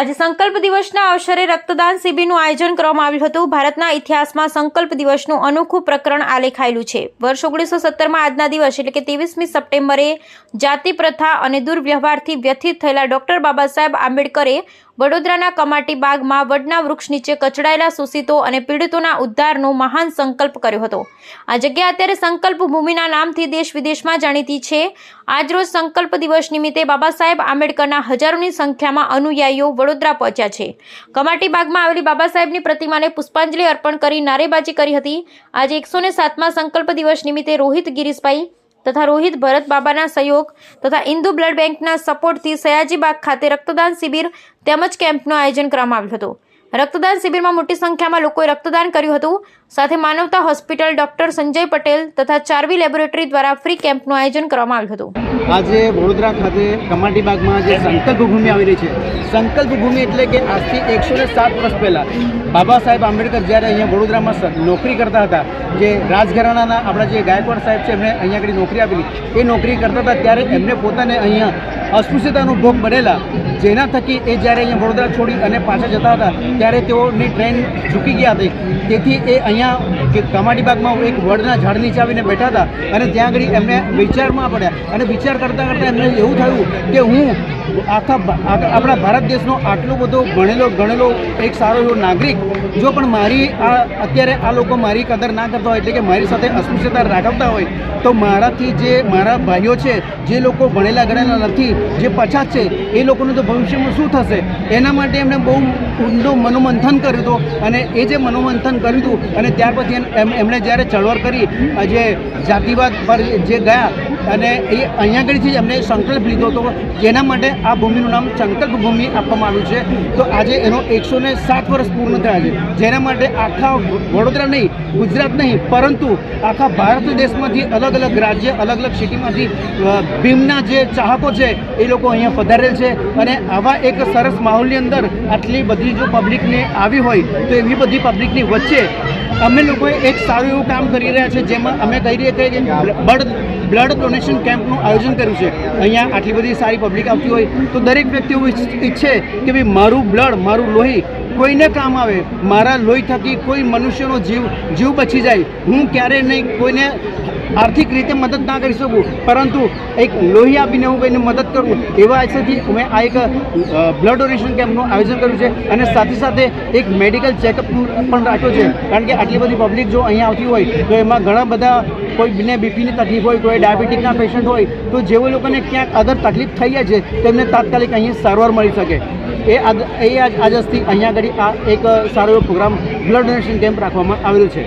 આજે સંકલ્પ દિવસના અવસરે રક્તદાન શિબિરનું આયોજન કરવામાં આવ્યું હતું. ભારતના ઇતિહાસમાં સંકલ્પ દિવસનું અનોખું પ્રકરણ આલેખાયેલું છે. વર્ષ ઓગણીસો સત્તરમાં આજના દિવસ એટલે કે ત્રેવીસમી સપ્ટેમ્બરે જાતિ પ્રથા અને દુર્વ્યવહારથી વ્યથિત થયેલા ડોક્ટર બાબા સાહેબ આંબેડકરે વડોદરાના કમાટી બાગમાં વડના વૃક્ષ નીચે કચડાયેલા શોષિતો અને પીડિતોના ઉદ્ધારનો મહાન સંકલ્પ કર્યો હતો. આ જગ્યા અત્યારે સંકલ્પ ભૂમિના નામથી દેશ વિદેશમાં જાણીતી છે. આજરોજ સંકલ્પ દિવસ નિમિત્તે બાબા સાહેબ આંબેડકરના હજારોની સંખ્યામાં અનુયાયીઓ વડોદરા પહોંચ્યા છે. કમાટી બાગમાં આવેલી બાબા સાહેબની પ્રતિમાને પુષ્પાંજલિ અર્પણ કરી નારેબાજી કરી હતી. આજે એકસો સાતમા સંકલ્પ દિવસ નિમિત્તે રોહિત ગિરીશભાઈ તથા રોહિત ભરત બાબાના સહયોગ તથા ઇન્દુ બ્લડ બેંકના સપોર્ટથી સયાજીબાગ ખાતે રક્તદાન શિબિર તેમજ કેમ્પનું આયોજન કરવામાં આવ્યું હતું. રક્તદાન શિબિરમાં મોટી સંખ્યામાં લોકોએ રક્તદાન કર્યું હતું. સાથે માનવતા હોસ્પિટલ ડોક્ટર સંજય પટેલ તથા ચારવી લેબોરેટરી દ્વારા ફ્રી કેમ્પનું આયોજન કરવામાં આવ્યું હતું. આજે વડોદરા ખાતે કમાટીબાગમાં જે સંકલ્પ ભૂમિ આવેલી છે. સંકલ્પ ભૂમિ એટલે કે આજથી એકસો ને સાત વર્ષ પહેલાં બાબા સાહેબ આંબેડકર જ્યારે અહીંયા વડોદરામાં નોકરી કરતા હતા જે રાજઘરાણાના આપણા જે ગાયકવાડ સાહેબ છે એમને અહીંયા આગળ નોકરી આપેલી. એ નોકરી કરતા હતા ત્યારે એમને પોતાને અહીંયા અસ્પૃશ્યતાનો ભોગ બનેલા, જેના થકી એ જ્યારે અહીંયા વડોદરા છોડી અને પાછા જતા હતા, ત્યારે તેઓની ટ્રેન ઝૂકી ગયા હતી. તેથી એ અહીંયા કે કમાટી બાગમાં એક વડના ઝાડ નીચે આવીને બેઠા હતા અને ત્યાં આગળ એમને વિચારમાં પડ્યા. અને વિચાર કરતાં કરતાં એમને એવું થયું કે હું આખા, આપણા ભારત દેશનો આટલો બધો ભણેલો ગણેલો એક સારો એવો નાગરિક, જો પણ મારી આ, અત્યારે આ લોકો મારી કદર ના કરતા હોય એટલે કે મારી સાથે અસ્પૃશ્યતા રાખવતા હોય, તો મારાથી જે મારા ભાઈઓ છે, જે લોકો ભણેલા ગણેલા નથી, જે પછાત છે, એ લોકોનું તો ભવિષ્યમાં શું થશે? એના માટે એમણે બહુ ઊંડું મનોમંથન કર્યું હતું અને એ જે મનોમંથન કર્યું હતું અને ત્યાર પછી એમ- એમ- એમણે જ્યારે ચળવળ કરી, જે જાતિવાદ પર જે ગયા અને એ અહીંયા આગળથી જ એમણે સંકલ્પ લીધો હતો જેના માટે આ ભૂમિનું નામ સંકલ્પ ભૂમિ આપવામાં આવ્યું છે. તો આજે એનો એકસો ને સાત વર્ષ પૂર્ણ થયા છે. જેના માટે આખા વડોદરા નહીં, ગુજરાત નહીં પરંતુ આખા ભારત દેશમાંથી અલગ અલગ રાજ્ય, અલગ અલગ સિટીમાંથી ભીમના જે ચાહકો છે, એ લોકો અહીંયા પધારેલ છે. અને આવા એક સરસ માહોલની અંદર આટલી બધી જો પબ્લિકને આવી હોય, તો એવી બધી પબ્લિકની વચ્ચે અમે લોકોએ એક સારું એવું કામ કરી રહ્યા છે, જેમાં અમે કહી રહ્યા છીએ કે બ્લડ બ્લડ ડોનેશન કેમ્પનું આયોજન કર્યું છે. અહીંયા આટલી બધી સારી પબ્લિક આવતી હોય, તો દરેક વ્યક્તિ એવું ઈચ્છે કે ભાઈ મારું બ્લડ, મારું લોહી કોઈને કામ આવે, મારા લોહી થકી કોઈ મનુષ્યનો જીવ જીવ બચી જાય, હું ક્યારેય નહીં કોઈને આર્થિક રીતે મદદ ના કરી શકું. પરંતુ એક લોહી આપીને હું કોઈને મદદ કરું, એવા આશયથી મેં આ એક બ્લડ ડોનેશન કેમ્પનું આયોજન કર્યું છે. અને સાથે સાથે એક મેડિકલ ચેકઅપ પણ રાખ્યો છે. કારણ કે આટલી બધી પબ્લિક જો અહીંયા આવતી હોય, તો એમાં ઘણા બધા કોઈને બીપીની તકલીફ હોય, કોઈ ડાયાબિટીકના પેશન્ટ હોય, તો જેઓ લોકોને ક્યાંક અગર તકલીફ થઈ જાય છે, તેમને તાત્કાલિક અહીંયા સારવાર મળી શકે. એ આજ એ આજ આજથી અહીંયા આગળ આ એક સારો એવો પ્રોગ્રામ બ્લડ ડોનેશન કેમ્પ રાખવામાં આવેલો છે.